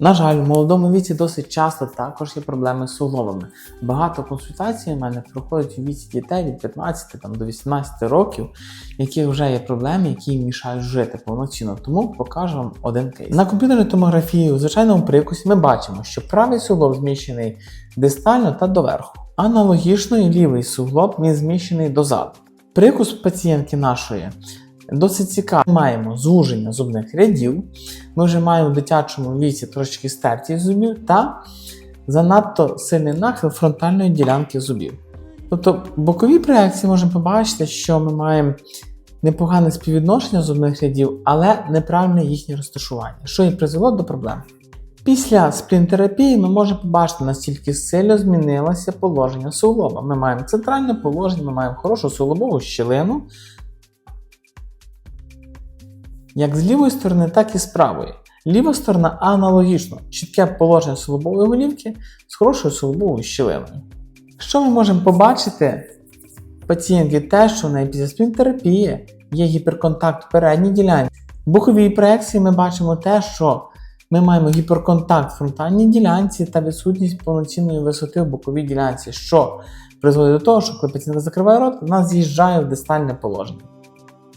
На жаль, в молодому віці досить часто також є проблеми з суглобами. Багато консультацій у мене проходять у віці дітей від 15 там, до 18 років, які вже є проблеми, які їм мішають жити повноцінно. Тому покажу вам один кейс. На комп'ютерній томографії у звичайному прикусі ми бачимо, що правий суглоб зміщений дистально та доверху. Аналогічно і лівий суглоб він зміщений дозаду. Прикус пацієнтки нашої досить цікавий. Маємо звуження зубних рядів. Ми вже маємо в дитячому віці трошечки стертість зубів та занадто сильний нахил фронтальної ділянки зубів. Тобто в боковій проекції можемо побачити, що ми маємо непогане співвідношення зубних рядів, але неправильне їхнє розташування, що і призвело до проблем. Після сплінтерапії ми можемо побачити, наскільки сильно змінилося положення суглоба. Ми маємо центральне положення, ми маємо хорошу суглобову щілину, як з лівої сторони, так і з правої. Ліва сторона аналогічно, чітке положення суглобової голівки з хорошою суглобовою щілиною. Що ми можемо побачити пацієнтки те, що в неї після спінтерапії є гіперконтакт в передній ділянці. В боковій проекції ми бачимо те, що ми маємо гіперконтакт в фронтальній ділянці та відсутність повноцінної висоти в боковій ділянці, що призводить до того, що коли пацієнт закриває рот, вона з'їжджає в дистальне положення.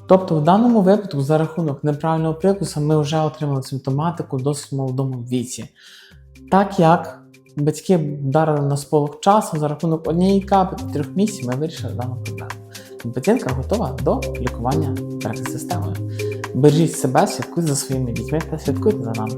Тобто в даному випадку за рахунок неправильного прикуса, ми вже отримали симптоматику досить молодому віці. Так як батьки вдарили на сполох часу за рахунок однієї капи трьох місяців ми вирішили дану проблему. Пацієнтка готова до лікування системою. Бережіть себе, слідкуйте за своїми дітьми та слідкуйте за нами.